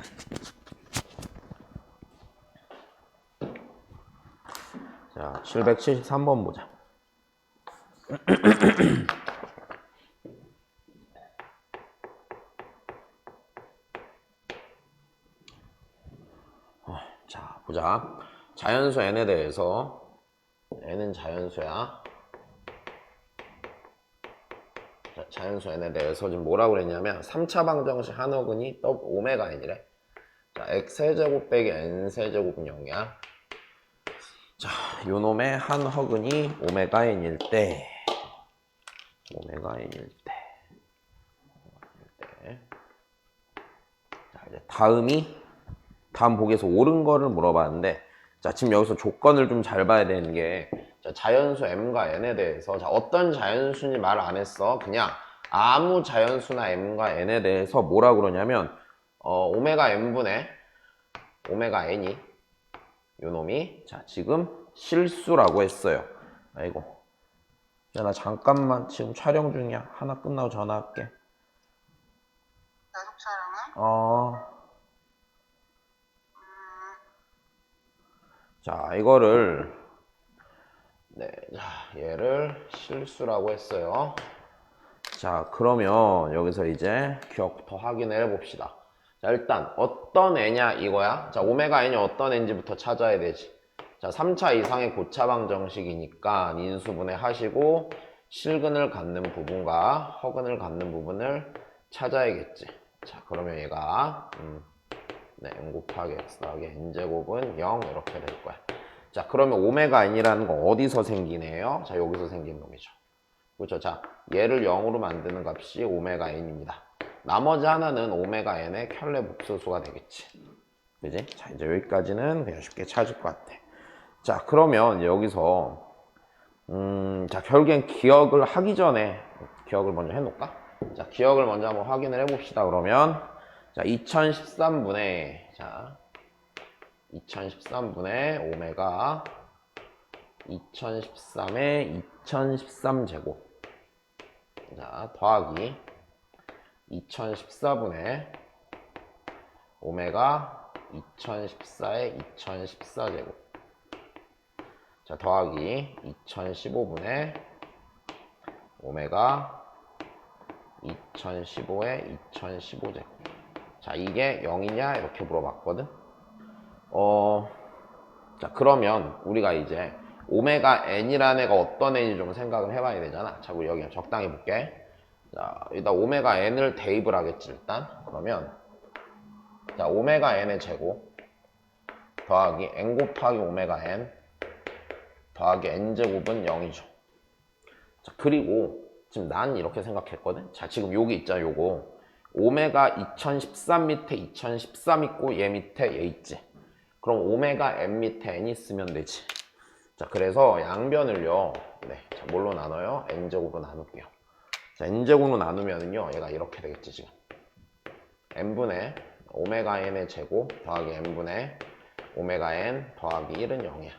자, 773번 보자. 어, 자, 보자. 자연수 n에 대해서 n은 자연수야. 자, 자연수 n에 대해서 지금 뭐라고 그랬냐면 3차 방정식 한 어근이 또 오메가 n이래. 자, x 세제곱 빼기 n 세제곱은 0이야. 자, 요놈의 한 허근이 오메가 n일 때 오메가 n일 때 때. 자, 이제 다음이 다음 보기에서 옳은 거를 물어봤는데 자, 지금 여기서 조건을 좀 잘 봐야 되는 게 자, 자연수 m과 n에 대해서 자, 어떤 자연수인지 말 안 했어. 그냥 아무 자연수나 m과 n에 대해서 뭐라 그러냐면 어, 오메가 n분의 오메가 n이 요 놈이 자 지금 실수라고 했어요. 아이고. 야, 나 잠깐만 지금 촬영 중이야. 하나 끝나고 전화할게. 계속 촬영해? 어. 자, 이거를 네, 자, 얘를 실수라고 했어요. 자, 그러면 여기서 이제 기억부터 확인을 해 봅시다. 자, 일단 어떤 애냐 이거야. 자, 오메가 n이 어떤 애인지부터 찾아야 되지. 자, 3차 이상의 고차방 정식이니까 인수분해 하시고 실근을 갖는 부분과 허근을 갖는 부분을 찾아야겠지. 자, 그러면 얘가 음, 네, n 곱하기 x 더하기 n제곱은 0 이렇게 될 거야. 자, 그러면 오메가 n이라는 건 어디서 생기네요? 자, 여기서 생긴 놈이죠. 그렇죠. 자, 얘를 0으로 만드는 값이 오메가 n입니다. 나머지 하나는 오메가 n의 켤레 복소수가 되겠지. 그지? 자, 이제 여기까지는 그냥 쉽게 찾을 것 같아. 자, 그러면 여기서 음, 자, 결국엔 기억을 하기 전에 기억을 먼저 해놓을까? 자, 기억을 먼저 한번 확인을 해봅시다. 그러면 자, 2013분의 자, 2013분의 오메가 2013의 2013 제곱 자, 더하기 2014분의 오메가 2014의 2014 제곱 자, 더하기 2015분의 오메가 2015의 2015 제곱 자, 이게 0이냐? 이렇게 물어봤거든. 어, 자, 그러면 우리가 이제 오메가 n이라는 애가 어떤 애인지 좀 생각을 해봐야 되잖아. 자, 우리 여기 적당히 볼게. 자, 일단 오메가 n을 대입을 하겠지, 일단. 그러면, 자, 오메가 n의 제곱 더하기 n 곱하기 오메가 n 더하기 n제곱은 0이죠. 자, 그리고 지금 난 이렇게 생각했거든. 자, 지금 여기 있잖아, 요거. 오메가 2013 밑에 2013 있고 얘 밑에 얘 있지. 그럼 오메가 n 밑에 n이 있으면 되지. 자, 그래서 양변을요. 네, 자, 뭘로 나눠요? n제곱으로 나눌게요. 자, n제곱으로 나누면은요. 얘가 이렇게 되겠지, 지금. n분의 오메가 n의 제곱 더하기 n분의 오메가 n 더하기 1은 0이야.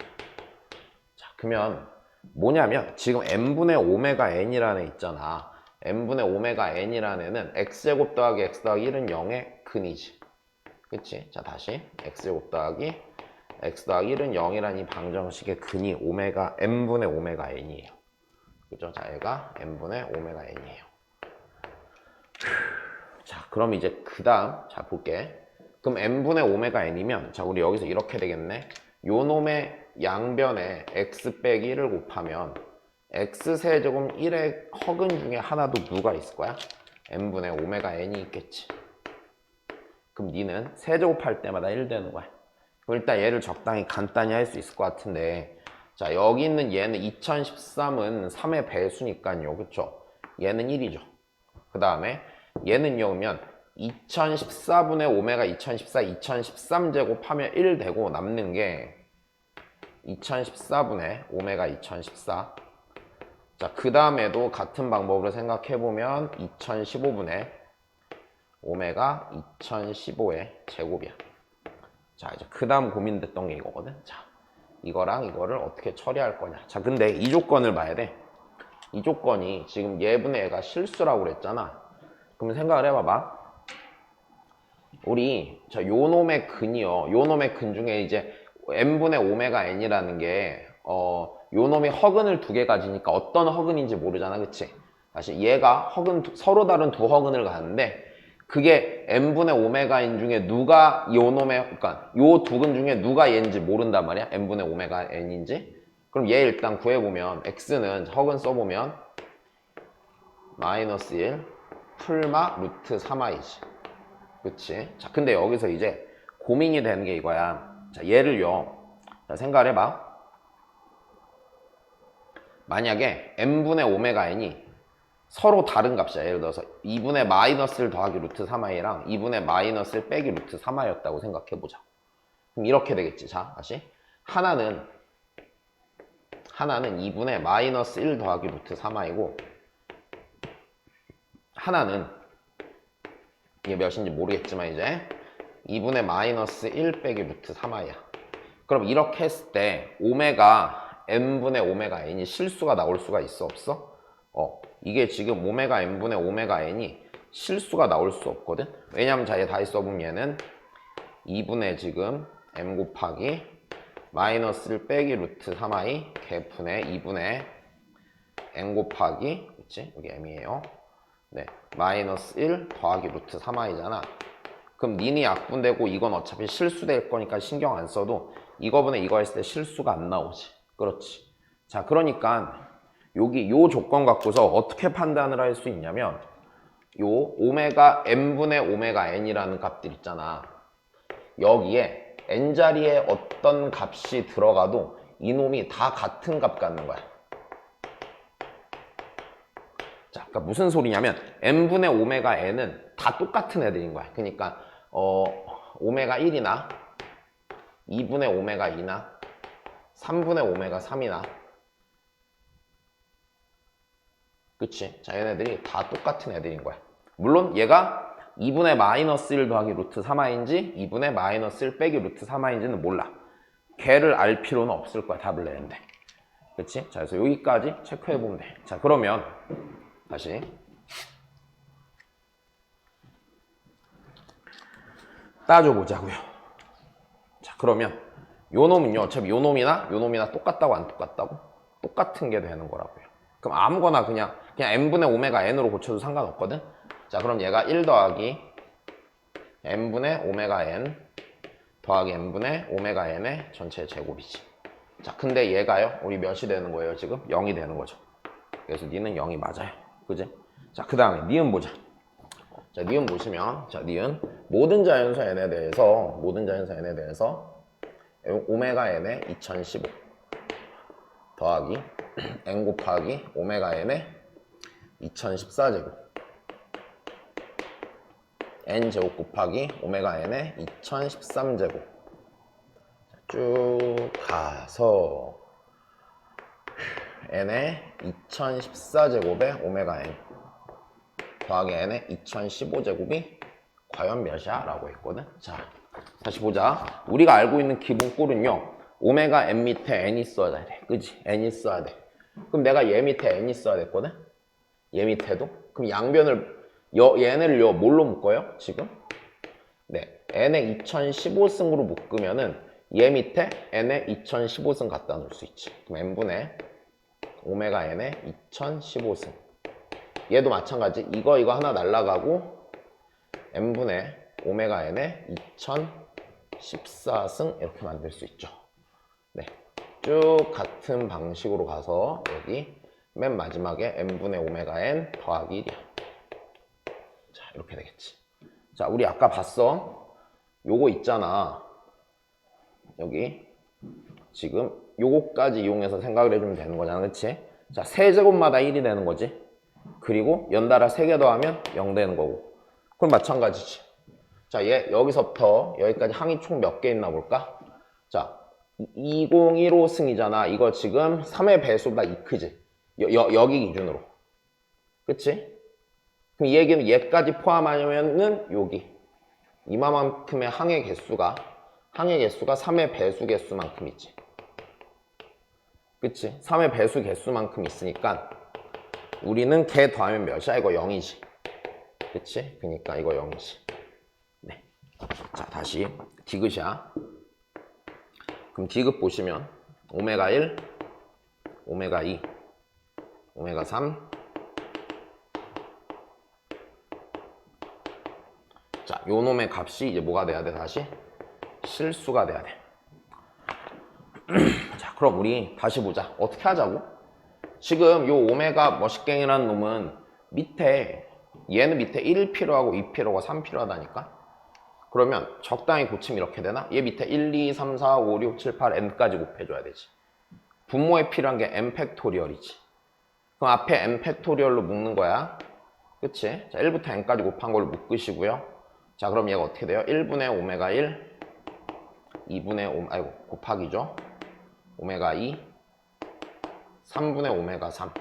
자, 그러면 뭐냐면 지금 n분의 오메가 n이라는 애 있잖아. n분의 오메가 n이라는 애는 x제곱 더하기 x 더하기 1은 0의 근이지. 그치? 자, 다시 x제곱 더하기 x 더하기 1은 0이라는 이 방정식의 근이 오메가 n분의 오메가 n이에요. 그죠? 자, 얘가 n분의 오메가 n이에요. 자, 그럼 이제 그 다음 자 볼게. 그럼 n분의 오메가 n이면 자, 우리 여기서 이렇게 되겠네. 요 놈의 양변에 x 빼기 1을 곱하면 x세제곱 1의 허근 중에 하나도 누가 있을 거야? n분의 오메가 n이 있겠지. 그럼 니는 세제곱할 때마다 1 되는 거야. 그럼 일단 얘를 적당히 간단히 할 수 있을 것 같은데 자 여기 있는 얘는 2013은 3의 배수니까요. 그쵸? 얘는 1이죠. 그 다음에 얘는요 그러면 2014분의 오메가 2014, 2013 제곱하면 1 되고 남는 게 2014분의 오메가 2014 자, 그 다음에도 같은 방법으로 생각해보면 2015분의 오메가 2015의 제곱이야. 자, 이제 그 다음 고민됐던 게 이거거든. 자, 이거랑 이거를 어떻게 처리할 거냐. 자, 근데 이 조건을 봐야 돼. 이 조건이 지금 얘분의 애가 실수라고 그랬잖아. 그럼 생각을 해봐봐. 우리 자 요놈의 근이요. 요놈의 근 중에 이제 n분의 오메가 n이라는 게 어, 요놈이 허근을 두 개 가지니까 어떤 허근인지 모르잖아. 그치? 다시 얘가 허근 두- 서로 다른 두 허근을 가는데 그게 n분의 오메가인 중에 누가 요 놈의 그러니까 요 두근 중에 누가 얘인지 모른단 말이야. n분의 오메가 n인지. 그럼 얘 일단 구해 보면 x는 허근 써 보면 마이너스 1 풀마 루트 3i지. 그치? 자, 근데 여기서 이제 고민이 되는 게 이거야. 자, 얘를요. 자, 생각을 해봐. 만약에 n분의 오메가 n이 서로 다른 값이야. 예를 들어서 2분의 마이너스를 더하기 루트 3i랑 2분의 마이너스를 빼기 루트 3i였다고 생각해보자. 그럼 이렇게 되겠지. 자, 다시. 하나는, 하나는 2분의 마이너스 1 더하기 루트 3i고, 하나는, 이게 몇인지 모르겠지만 이제, 2분의 마이너스 1 빼기 루트 3i야. 그럼 이렇게 했을 때, 오메가, n분의 오메가 n이 실수가 나올 수가 있어? 없어? 어, 이게 지금 오메가 n분의 오메가 n이 실수가 나올 수 없거든? 왜냐면 자, 얘 다시 써보면 얘는 2분의 지금 m 곱하기 마이너스를 빼기 루트 3i 개분의 2분의 n 곱하기 그치? 여기 m이에요. 네, 마이너스 1 더하기 루트 3i잖아. 그럼 니니 약분되고 이건 어차피 실수될 거니까 신경 안 써도 이거분에 이거 했을 때 실수가 안 나오지. 그렇지. 자, 그러니까 여기 요 조건 갖고서 어떻게 판단을 할 수 있냐면 요 오메가 n분의 오메가 n이라는 값들 있잖아. 여기에 n 자리에 어떤 값이 들어가도 이놈이 다 같은 값 갖는 거야. 자, 그러니까 무슨 소리냐면 n분의 오메가 n은 다 똑같은 애들인 거야. 그러니까 어 오메가 1이나 2분의 오메가 2나 3분의 오메가 3이나 그치? 자, 얘네들이 다 똑같은 애들인 거야. 물론 얘가 2분의 마이너스 1 더하기 루트 3i인지 2분의 마이너스 1 빼기 루트 3i인지는 몰라. 걔를 알 필요는 없을 거야. 답을 내는데. 그치? 자, 그래서 여기까지 체크해보면 돼. 자, 그러면 다시 따져보자고요. 자, 그러면 요 놈은요. 어차피 요 놈이나 요 놈이나 똑같다고 안 똑같다고? 똑같은 게 되는 거라고요. 그럼 아무거나 그냥 그냥 n분의 오메가 n으로 고쳐도 상관없거든. 자, 그럼 얘가 1 더하기 n분의 오메가 n 더하기 n분의 오메가 n의 전체 제곱이지. 자, 근데 얘가요. 우리 몇이 되는 거예요, 지금? 0이 되는 거죠. 그래서 니는 0이 맞아요. 그지? 자, 그 다음에 니은 보자. 자, 니은 보시면 자, 니은 모든 자연수 n에 대해서 모든 자연수 n에 대해서 오메가 n의 2015 더하기 n 곱하기 오메가 n의 2014제곱 n 제곱 곱하기 오메가 n의 2013제곱 쭉 가서 n의 2014제곱의 오메가 n 더하기 n의 2015제곱이 과연 몇이야? 라고 했거든. 자, 다시 보자. 우리가 알고 있는 기본 꼴은요. 오메가 n 밑에 n 있어야 돼. 그지? n 있어야 돼. 그럼 내가 얘 밑에 n 있어야 됐거든? 얘 밑에도? 그럼 양변을, 여, 얘네를 요 뭘로 묶어요? 지금? 네. n의 2015승으로 묶으면은 얘 밑에 n의 2015승 갖다 놓을 수 있지. 그럼 n분의 오메가 n의 2015승. 얘도 마찬가지. 이거 이거 하나 날라가고 n분의 오메가 n의 2014승 이렇게 만들 수 있죠. 네. 쭉 같은 방식으로 가서 여기 맨 마지막에 n분의 오메가 n 더하기 1이야. 자, 이렇게 되겠지. 자, 우리 아까 봤어. 요거 있잖아. 여기 지금 요거까지 이용해서 생각을 해주면 되는 거잖아. 그치? 자, 세제곱마다 1이 되는 거지. 그리고 연달아 3개 더하면 0 되는 거고. 그럼 마찬가지지. 자, 얘 여기서부터 여기까지 항이 총 몇 개 있나 볼까? 자, 2015 승이잖아. 이거 지금 3의 배수보다 2 크지? 여, 여, 여 기 기준으로. 그치? 그럼 이 얘기는 얘까지 포함하면은 여기. 이마만큼의 항의 개수가, 항의 개수가 3의 배수 개수만큼 있지. 그치? 3의 배수 개수만큼 있으니까 우리는 걔 더하면 몇이야? 이거 0이지. 그치? 그니까 이거 0이지. 네. 다시 디귿이야. 그럼 디귿 보시면 오메가 1, 오메가 2, 오메가 3. 자, 요 놈의 값이 이제 뭐가 돼야 돼 다시? 실수가 돼야 돼. 자, 그럼 우리 다시 보자. 어떻게 하자고? 지금 요 오메가 머시갱이라는 놈은 밑에 얘는 밑에 1 필요하고 2 필요하고 3 필요하다니까? 그러면 적당히 고치면 이렇게 되나? 얘 밑에 1, 2, 3, 4, 5, 6, 7, 8, n까지 곱해줘야 되지. 분모에 필요한 게 n 팩토리얼이지. 그럼 앞에 n 팩토리얼로 묶는 거야. 그치? 자, 1부터 n까지 곱한 걸로 묶으시고요. 자, 그럼 얘가 어떻게 돼요? 1분의 오메가 1, 2분의 오, 아이고, 곱하기죠. 오메가 2, 3분의 오메가 3.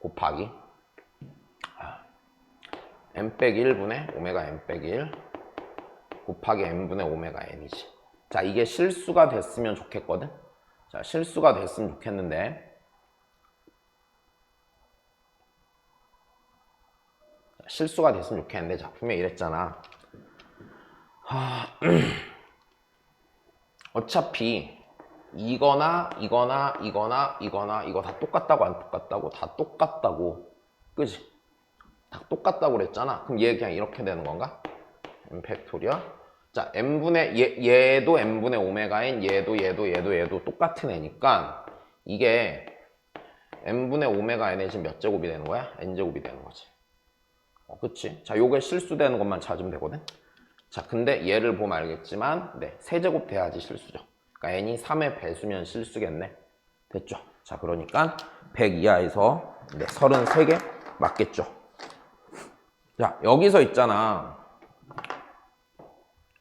곱하기. N 빼기 1분의 오메가 n 빼기 1 곱하기 n분의 오메가 n이지. 자, 이게 실수가 됐으면 좋겠거든? 자, 실수가 됐으면 좋겠는데. 자, 실수가 됐으면 좋겠는데, 자, 분명히 이랬잖아. 하... 어차피 이거나 이거나 이거나 이거나 이거 다 똑같다고 안 똑같다고 다 똑같다고 그지? 다 똑같다고 그랬잖아 그럼 얘 그냥 이렇게 되는 건가? n 팩토리얼 자 n분의 얘, 얘도 n분의 오메가인 얘도 얘도 얘도 얘도 똑같은 애니까 이게 n분의 오메가 n의 지금 몇 제곱이 되는 거야? n제곱이 되는 거지 어, 그치? 자 요게 실수되는 것만 찾으면 되거든 자 근데 얘를 보면 알겠지만 네 세제곱 돼야지 실수죠 그러니까 n이 3의 배수면 실수겠네. 됐죠? 자, 그러니까 100 이하에서 네, 33개 맞겠죠? 자, 여기서 있잖아.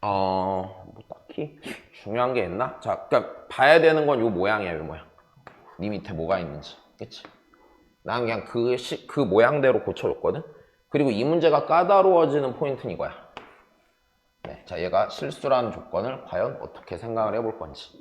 어, 뭐 딱히 중요한 게 있나? 자, 그러니까 봐야 되는 건 요 모양이야, 요 모양. 네 밑에 뭐가 있는지. 그치? 난 그냥 그, 시, 그 모양대로 고쳐줬거든? 그리고 이 문제가 까다로워지는 포인트는 이거야. 네, 자, 얘가 실수라는 조건을 과연 어떻게 생각을 해볼 건지.